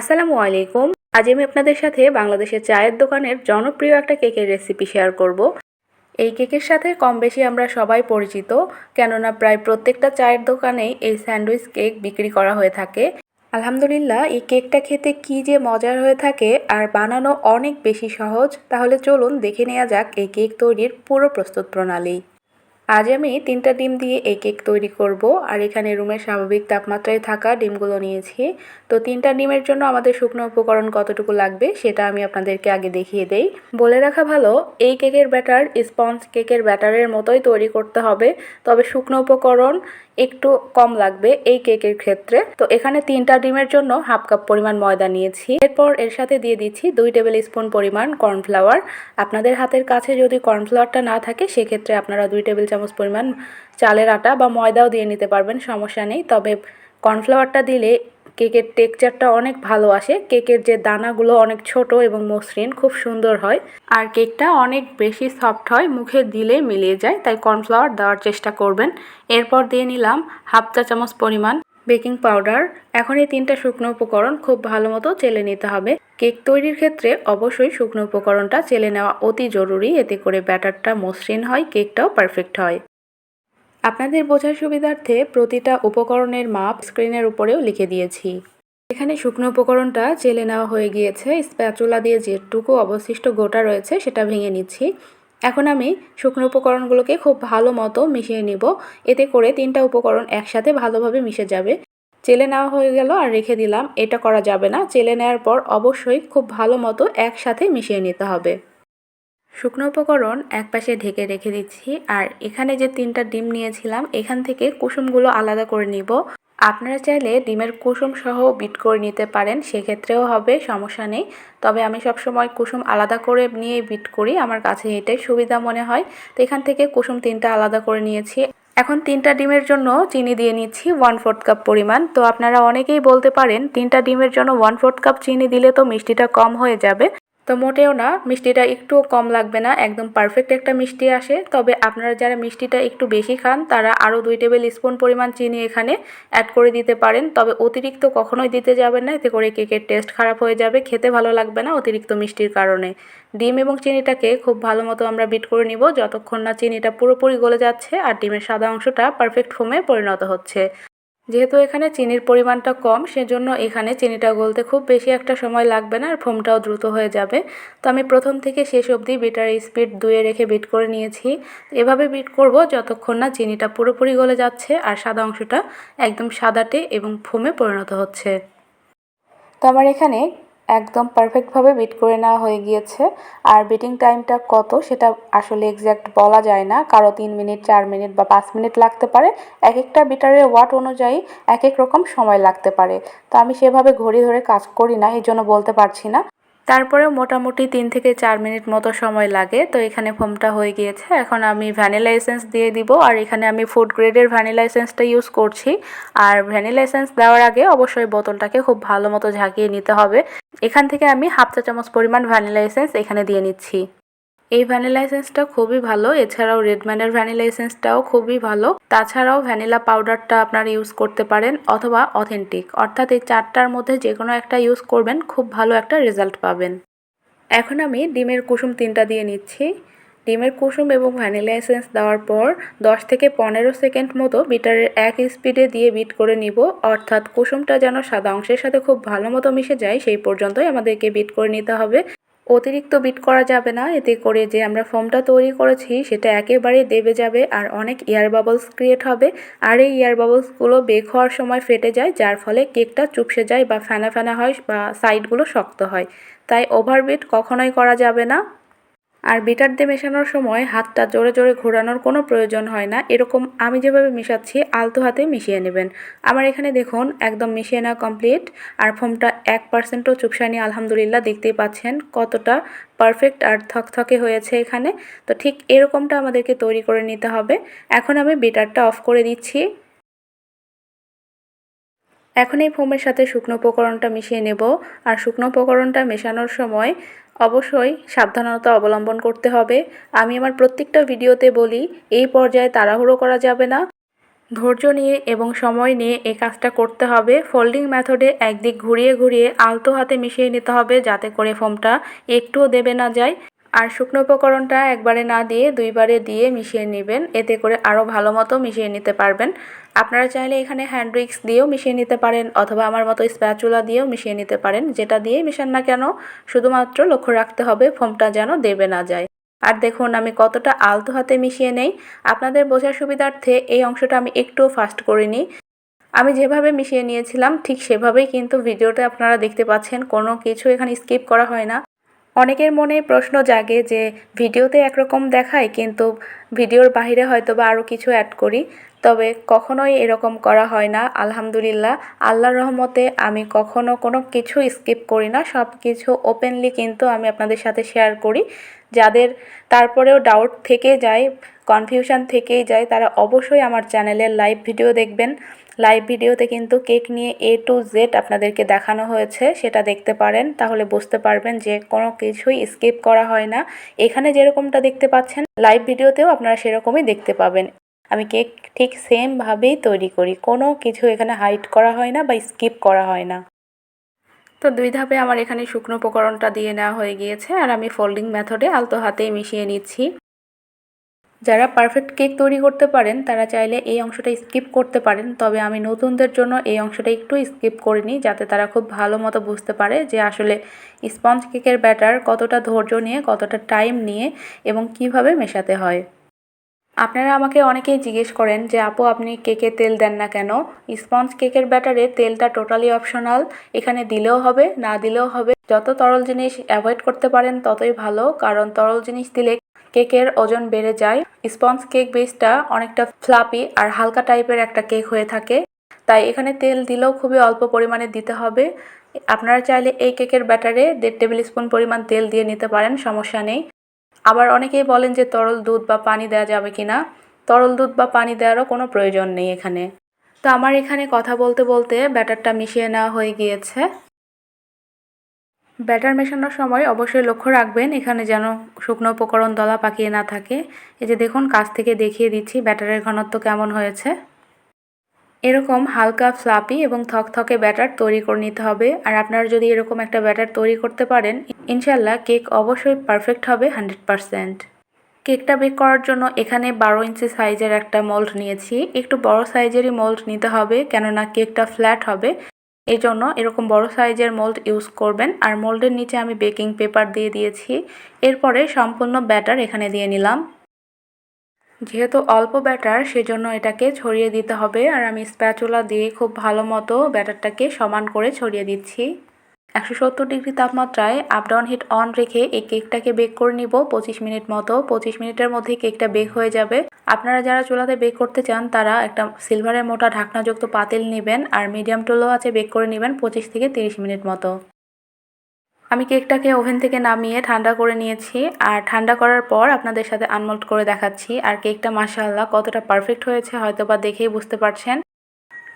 আসসালামু আলাইকুম। আজ আমি আপনাদের সাথে বাংলাদেশের চায়ের দোকানের জনপ্রিয় একটা কেকের রেসিপি শেয়ার করব। এই কেকের সাথে কম বেশি আমরা সবাই পরিচিত, কেননা প্রায় প্রত্যেকটা চায়ের দোকানেই এই স্যান্ডউইচ কেক বিক্রি করা হয়ে থাকে। আলহামদুলিল্লাহ, এই কেকটা খেতে কি যে মজার হয়ে থাকে আর বানানো অনেক বেশি সহজ, তাহলে চলুন দেখে নেওয়া যাক এই কেক তৈরির পুরো প্রস্তুত প্রণালী। আজ আমি তিনটা ডিম দিয়ে এই কেক তৈরি করব, আর এখানে রুমের স্বাভাবিক তাপমাত্রায় থাকা ডিমগুলো নিয়েছি। তো তিনটা ডিমের জন্য আমাদের শুকনো উপকরণ কতটুকু লাগবে সেটা আমি আপনাদেরকে আগে দেখিয়ে দেই। বলে রাখা ভালো, এই কেকের ব্যাটার স্পঞ্জ কেকের ব্যাটারের মতোই তৈরি করতে হবে, তবে শুকনো উপকরণ একটু কম লাগবে এই কেকের ক্ষেত্রে। তো এখানে তিনটা ডিমের জন্য হাফ কাপ পরিমাণ ময়দা নিয়েছি। এরপর এর সাথে দিয়ে দিচ্ছি দুই টেবিল স্পুন পরিমাণ কর্নফ্লাওয়ার। আপনাদের হাতের কাছে যদি কর্নফ্লাওয়ারটা না থাকে, সেক্ষেত্রে আপনারা দুই টেবিল চামচ পরিমাণ চালের আটা বা ময়দাও দিয়ে নিতে পারবেন, সমস্যা নেই। তবে কর্নফ্লাওয়ারটা দিলে কেকের টেক্সচারটা অনেক ভালো আসে। কেকের যে দানাগুলো অনেক ছোট এবং মসৃণ, খুব সুন্দর হয়। আর কেকটা অনেক বেশি সফট হয়, মুখে দিলে মিলিয়ে যায়, তাই কর্নফ্লাওয়ার দেওয়ার চেষ্টা করবেন। এরপর দিয়ে নিলাম হাফ চা চামচ পরিমাণ বেকিং পাউডার এখন এই তিনটা শুকনো উপকরণ খুব ভালো মতো চেলে নিতে হবে। কেক তৈরির ক্ষেত্রে অবশ্যই শুকনো উপকরণটা চেলে নেওয়া অতি জরুরি, এতে করে ব্যাটারটা মসৃণ হয়, কেকটাও পারফেক্ট হয়। আপনাদের বোঝার সুবিধার্থে প্রতিটা উপকরণের মাপ স্ক্রিনের উপরেও লিখে দিয়েছি। এখানে শুকনো উপকরণটা চেলে নেওয়া হয়ে গিয়েছে। স্প্যাচুলা দিয়ে যেটুকু অবশিষ্ট গোটা রয়েছে সেটা ভেঙে নিচ্ছি। এখন আমি শুকনো উপকরণগুলোকে খুব ভালো মতো মিশিয়ে নিব। এতে করে তিনটা উপকরণ একসাথে ভালোভাবে মিশে যাবে। চেলে নেওয়া হয়ে গেল আর রেখে দিলাম। এটা করা যাবে না। চেলে নেওয়ার পর অবশ্যই খুব ভালো মতো একসাথে মিশিয়ে নিতে হবে। শুকনো উপকরণ এক পাশে ঢেকে রেখে দিচ্ছি। আর এখানে যে তিনটা ডিম নিয়েছিলাম, এখান থেকে কুসুমগুলো আলাদা করে নিব। আপনারা চাইলে ডিমের কুসুম সহ বিট করে নিতে পারেন, সেক্ষেত্রেও হবে, সমস্যা নেই। তবে আমি সবসময় কুসুম আলাদা করে নিয়ে বিট করি, আমার কাছে এটাই সুবিধা মনে হয়। তো এখান থেকে কুসুম তিনটা আলাদা করে নিয়েছি। এখন তিনটা ডিমের জন্য চিনি দিয়ে নিচ্ছি ওয়ান ফোর্থ কাপ পরিমাণ। তো আপনারা অনেকেই বলতে পারেন, তিনটা ডিমের জন্য ওয়ান ফোর্থ কাপ চিনি দিলে তো মিষ্টিটা কম হয়ে যাবে। তো মোটেও না, মিষ্টিটা একটুও কম লাগবে না, একদম পারফেক্ট একটা মিষ্টি আসে। তবে আপনারা যারা মিষ্টিটা একটু বেশি খান, তারা আরও দুই টেবিল স্পুন পরিমাণ চিনি এখানে অ্যাড করে দিতে পারেন। তবে অতিরিক্ত কখনোই দিতে যাবেন না, এতে করে কেকের টেস্ট খারাপ হয়ে যাবে, খেতে ভালো লাগবে না অতিরিক্ত মিষ্টির কারণে। ডিম এবং চিনিটাকে খুব ভালো মতো আমরা বিট করে নিব, যতক্ষণ না চিনিটা পুরোপুরি গলে যাচ্ছে, আর ডিমের সাদা অংশটা পারফেক্ট ফোমে পরিণত হচ্ছে। যেহেতু এখানে চিনির পরিমাণটা কম, সেজন্য এখানে চিনিটা গলতে খুব বেশি একটা সময় লাগবে না আর ফোমটাও দ্রুত হয়ে যাবে। তো আমি প্রথম থেকে শেষ অবধি বিটার স্পিড দুয়ে রেখে বিট করে নিয়েছি। এভাবে বিট করব যতক্ষণ না চিনিটা পুরোপুরি গলে যাচ্ছে আর সাদা অংশটা একদম সাদাটে এবং ফোমে পরিণত হচ্ছে। তো আমার এখানে একদম পারফেক্টভাবে বিট করে নেওয়া হয়ে গিয়েছে। আর বিটিং টাইমটা কত সেটা আসলে এক্স্যাক্ট বলা যায় না। কারও তিন মিনিট চার মিনিট বা পাঁচ মিনিট লাগতে পারে। এক একটা বিটারের ওয়াট অনুযায়ী এক এক রকম সময় লাগতে পারে। তো আমি সেভাবে ঘড়ি ধরে কাজ করি না, এই জন্য বলতে পারছি না। তারপরে মোটামুটি তিন থেকে চার মিনিট মতো সময় লাগে। তো এখানে ফোমটা হয়ে গিয়েছে। এখন আমি ভ্যানিলা এসেন্স দিয়ে দিব। আর এখানে আমি ফুড গ্রেডের ভ্যানিলা এসেন্সটা ইউজ করছি। আর ভ্যানিলা এসেন্স দেওয়ার আগে অবশ্যই বোতলটাকে খুব ভালো মতো ঝাঁকিয়ে নিতে হবে। এখান থেকে আমি হাফ চা চামচ পরিমাণ ভ্যানিলা এসেন্স এখানে দিয়ে নিচ্ছি। এই ভ্যানিলা এসেন্সটা খুবই ভালো। এছাড়াও রেডম্যানের ভ্যানিলা এসেন্সটাও খুবই ভালো। তাছাড়াও ভ্যানিলা পাউডারটা আপনারা ইউজ করতে পারেন অথবা অথেন্টিক অর্থাৎ এই চারটার মধ্যে যে কোনো একটা ইউজ করবেন, খুব ভালো একটা রেজাল্ট পাবেন। এখন আমি ডিমের কুসুম তিনটা দিয়ে নিচ্ছি। ডিমের কুসুম এবং ভ্যানিলা এসেন্স দেওয়ার পর 10 থেকে পনেরো সেকেন্ড মতো বিটারের এক স্পিডে দিয়ে বিট করে নিব। অর্থাৎ কুসুমটা যেন সাদা অংশের সাথে খুব ভালো মতো মিশে যায়, সেই পর্যন্তই আমাদেরকে বিট করে নিতে হবে। অতিরিক্ত বিট করা যাবে না। এতে করে যে আমরা ফোমটা তৈরি করেছি, সেটা একেবারে দেবে যাবে আর অনেক এয়ার বাবলস ক্রিয়েট হবে। আর এই এয়ার বাবলসগুলো বেক হওয়ার সময় ফেটে যায়, যার ফলে কেকটা চুপসে যায় বা ফেনা ফেনা হয় বা সাইডগুলো শক্ত হয়। তাই ওভারবিট কখনোই করা যাবে না। আর বিটার দিয়ে মেশানোর সময় হাতটা জোরে জোরে ঘোরানোর কোনো প্রয়োজন হয় না। এরকম আমি যেভাবে মেশাচ্ছি, আলতো হাতে মিশিয়ে নেবেন। আমার এখানে দেখুন, একদম মিশিয়ে নেওয়া কমপ্লিট আর ফোমটা এক পার্সেন্টও চুপসানি, আলহামদুলিল্লাহ, দেখতেই পাচ্ছেন কতটা পারফেক্ট আর থকথকে হয়েছে এখানে। তো ঠিক এরকমটা আমাদেরকে তৈরি করে নিতে হবে। এখন আমি বিটারটা অফ করে দিচ্ছি। এখন এই ফোমের সাথে শুকনো উপকরণটা মিশিয়ে নেব। আর শুকনো উপকরণটা মেশানোর সময় অবশ্যই সাবধানতা অবলম্বন করতে হবে। আমি আমার প্রত্যেকটা ভিডিওতে বলি, এই পর্যায়ে তাড়াহুড়ো করা যাবে না। ধৈর্য নিয়ে এবং সময় নিয়ে এই কাজটা করতে হবে। ফোল্ডিং মেথডে একদিক ঘুরিয়ে ঘুরিয়ে আলতো হাতে মিশিয়ে নিতে হবে যাতে করে ফোমটা একটুও দেবে না যায়। আর শুকনো উপকরণটা একবারে না দিয়ে দুইবারে দিয়ে মিশিয়ে নেবেন। এতে করে আরও ভালো মতো মিশিয়ে নিতে পারবেন। আপনারা চাইলে এখানে হ্যান্ড উইক্স দিয়েও মিশিয়ে নিতে পারেন, অথবা আমার মতো স্প্যাচুলা দিয়েও মিশিয়ে নিতে পারেন, যেটা দিয়েই মিশান না কেন, শুধুমাত্র লক্ষ্য রাখতে হবে ফোমটা যেন দেবে না যায়। আর দেখুন, আমি কতটা আলতো হাতে মিশিয়ে নেই। আপনাদের বোঝার সুবিধার্থে এই অংশটা আমি একটু ফাস্ট করিনি। আমি যেভাবে মিশিয়ে নিয়েছিলাম, ঠিক সেভাবেই কিন্তু ভিডিওটা আপনারা দেখতে পাচ্ছেন, কোনো কিছু এখানে স্কিপ করা হয় না। অনেকের মনে প্রশ্ন জাগে যে ভিডিওতে একরকম দেখায়, কিন্তু ভিডিওর বাইরে হয়তো বা আরও কিছু অ্যাড করি। তবে কখনোই এরকম করা হয় না, আলহামদুলিল্লাহ। আল্লাহর রহমতে আমি কখনো কোনো কিছু স্কিপ করি না সব কিছু ওপেনলি কিন্তু আমি আপনাদের সাথে শেয়ার করি। যাদের তারপরেও ডাউট থেকে যায় কনফিউশন থেকেই যায়, তারা অবশ্যই আমার চ্যানেলের লাইভ ভিডিও দেখবেন। লাইভ ভিডিওতে কিন্তু কেক নিয়ে এ টু জেড আপনাদেরকে দেখানো হয়েছে, সেটা দেখতে পারেন। তাহলে বুঝতে পারবেন যে কোনো কিছুই স্কিপ করা হয় না। এখানে যেরকমটা দেখতে পাচ্ছেন লাইভ ভিডিওতেও আপনারা সেরকমই দেখতে পাবেন। আমি কেক ঠিক সেমভাবেই তৈরি করি, কোনো কিছু এখানে হাইট করা হয় না বা স্কিপ করা হয় না। তো দুই ধাপে আমার এখানে শুকনো উপকরণটা দিয়ে নেওয়া হয়ে গিয়েছে, আর আমি ফোল্ডিং মেথডে আলতো হাতেই মিশিয়ে নিচ্ছি। যারা পারফেক্ট কেক তৈরি করতে পারেন, তারা চাইলে এই অংশটা স্কিপ করতে পারেন। তবে আমি নতুনদের জন্য এই অংশটা একটু স্কিপ করে নিই, যাতে তারা খুব ভালো মতো বুঝতে পারে যে আসলে স্পঞ্জ কেকের ব্যাটার কতটা ধৈর্য নিয়ে, কতটা টাইম নিয়ে এবং কীভাবে মেশাতে হয়। আপনারা আমাকে অনেকেই জিজ্ঞেস করেন যে, আপু, আপনি কেকে তেল দেন না কেন? স্পঞ্জ কেকের ব্যাটারে তেলটা টোটালি অপশনাল এখানে দিলেও হবে, না দিলেও হবে। যত তরল জিনিস অ্যাভয়েড করতে পারেন, ততই ভালো। কারণ তরল জিনিস দিলে কেকের ওজন বেড়ে যায়। স্পঞ্জ কেক বেসটা অনেকটা ফ্লাপি আর হালকা টাইপের একটা কেক হয়ে থাকে। তাই এখানে তেল দিলেও খুবই অল্প পরিমাণে দিতে হবে। আপনারা চাইলে এই কেকের ব্যাটারে দেড় টেবিল স্পুন পরিমাণ তেল দিয়ে নিতে পারেন, সমস্যা নেই। আবার অনেকেই বলেন যে তরল দুধ বা পানি দেওয়া যাবে কি না তরল দুধ বা পানি দেওয়ারও কোনো প্রয়োজন নেই এখানে। তো আমার এখানে কথা বলতে বলতে ব্যাটারটা মিশিয়ে নেওয়া হয়ে গিয়েছে। ব্যাটার মেশানোর সময় অবশ্যই লক্ষ্য রাখবেন, এখানে যেন শুকনো উপকরণ দলা পাকিয়ে না থাকে। এই যে দেখুন, কাছ থেকে দেখিয়ে দিচ্ছি ব্যাটারের ঘনত্ব কেমন হয়েছে। এরকম হালকা ফ্লাপি এবং থকথকে ব্যাটার তৈরি করে নিতে হবে। আর আপনারা যদি এরকম একটা ব্যাটার তৈরি করতে পারেন ইনশাল্লাহ কেক অবশ্যই পারফেক্ট হবে হান্ড্রেড পারসেন্ট। কেকটা বেক করার জন্য এখানে বারো ইঞ্চি সাইজের একটা মোল্ড নিয়েছি। একটু বড় সাইজেরই মোল্ড নিতে হবে, কেননা কেকটা ফ্ল্যাট হবে। এই জন্য এরকম বড় সাইজের মোল্ড ইউজ করবেন। আর মোল্ডের নিচে আমি বেকিং পেপার দিয়ে দিয়েছি। এরপরে সম্পূর্ণ ব্যাটার এখানে দিয়ে নিলাম। যেহেতু অল্প ব্যাটার, সেজন্য এটাকে ছড়িয়ে দিতে হবে। আর আমি স্প্যাচুলা দিয়ে খুব ভালো মতো ব্যাটারটাকে সমান করে ছড়িয়ে দিচ্ছি। একশো সত্তর ডিগ্রি তাপমাত্রায় আপ ডাউন হিট অন রেখে এই কেকটাকে বেক করে নিব। পঁচিশ মিনিট মতো, পঁচিশ মিনিটের মধ্যে কেকটা বেক হয়ে যাবে। আপনারা যারা চুলাতে বেক করতে চান, তারা একটা সিলভারের মোটা ঢাকনাযুক্ত পাতিল নেবেন আর মিডিয়াম টুলো আছে, বেক করে নেবেন পঁচিশ থেকে তিরিশ মিনিট মতো। আমি কেকটাকে ওভেন থেকে নামিয়ে ঠান্ডা করে নিয়েছি আর ঠান্ডা করার পর আপনাদের সাথে আনমোল্ড করে দেখাচ্ছি। আর কেকটা মাসাল্লাহ কতটা পারফেক্ট হয়েছে হয়তো বা দেখেই বুঝতে পারছেন।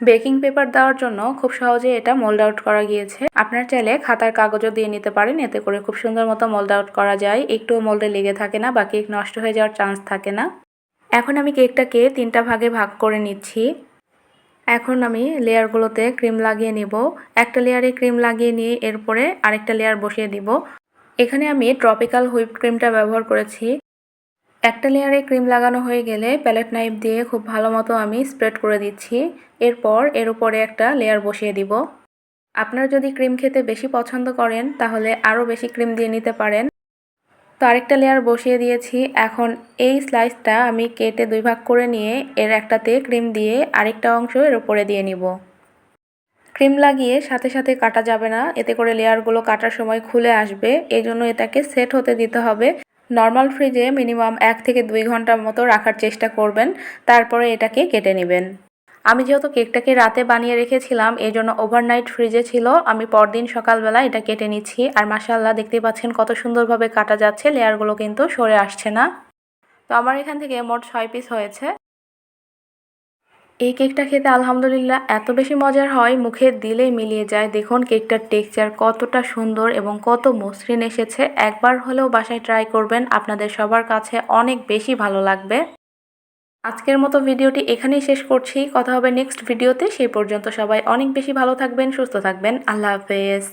বেকিং পেপার দেওয়ার জন্য খুব সহজে এটা মোল্ড আউট করা গিয়েছে। আপনার চাইলে খাতার কাগজও দিয়ে নিতে পারেন, এতে করে খুব সুন্দর মতো মোল্ড আউট করা যায়। একটু মোল্ডে লেগে থাকে না বা কেক নষ্ট হয়ে যাওয়ার চান্স থাকে না। এখন আমি কেকটাকে তিনটা ভাগে ভাগ করে নিচ্ছি। এখন আমি লেয়ারগুলোতে ক্রিম লাগিয়ে নিব। একটা লেয়ারে ক্রিম লাগিয়ে নিয়ে এরপরে আরেকটা লেয়ার বসিয়ে দিব। এখানে আমি ট্রপিক্যাল হুইপ ক্রিমটা ব্যবহার করেছি। একটা লেয়ারে ক্রিম লাগানো হয়ে গেলে প্যালেট নাইফ দিয়ে খুব ভালো মতো আমি স্প্রেড করে দিচ্ছি। এরপর এর উপরে একটা লেয়ার বসিয়ে দিব। আপনারা যদি ক্রিম খেতে বেশি পছন্দ করেন, তাহলে আরও বেশি ক্রিম দিয়ে নিতে পারেন। তো আরেকটা লেয়ার বসিয়ে দিয়েছি। এখন এই স্লাইসটা আমি কেটে দুই ভাগ করে নিয়ে এর একটাতে ক্রিম দিয়ে আরেকটা অংশ এর উপরে দিয়ে নিব। ক্রিম লাগিয়ে সাথে সাথে কাটা যাবে না। এতে করে লেয়ারগুলো কাটার সময় খুলে আসবে। এই জন্য এটাকে সেট হতে দিতে হবে। নর্মাল ফ্রিজে মিনিমাম এক থেকে দুই ঘণ্টার মতো রাখার চেষ্টা করবেন, তারপরে এটাকে কেটে নেবেন। আমি যেহেতু কেকটাকে রাতে বানিয়ে রেখেছিলাম এই জন্য ওভারনাইট ফ্রিজে ছিল। আমি পরদিন সকালবেলা এটা কেটে নিচ্ছি। আর মাসাল্লাহ দেখতে পাচ্ছেন কত সুন্দরভাবে কাটা যাচ্ছে, লেয়ারগুলো কিন্তু সরে আসছে না। তো আমার এখান থেকে মোট ছয় পিস হয়েছে। এই কেকটা খেতে আলহামদুলিল্লাহ এত বেশি মজার হয়, মুখে দিলেই মিলিয়ে যায়। দেখুন কেকটার টেক্সচার কতটা সুন্দর এবং কত মসৃণ এসেছে। একবার হলেও বাসায় ট্রাই করবেন, আপনাদের সবার কাছে অনেক বেশি ভালো লাগবে। আজকের মতো ভিডিওটি এখানেই শেষ করছি। কথা হবে নেক্সট ভিডিওতে। সেই পর্যন্ত সবাই অনেক বেশি ভালো থাকবেন, সুস্থ থাকবেন। আল্লাহ হাফেজ।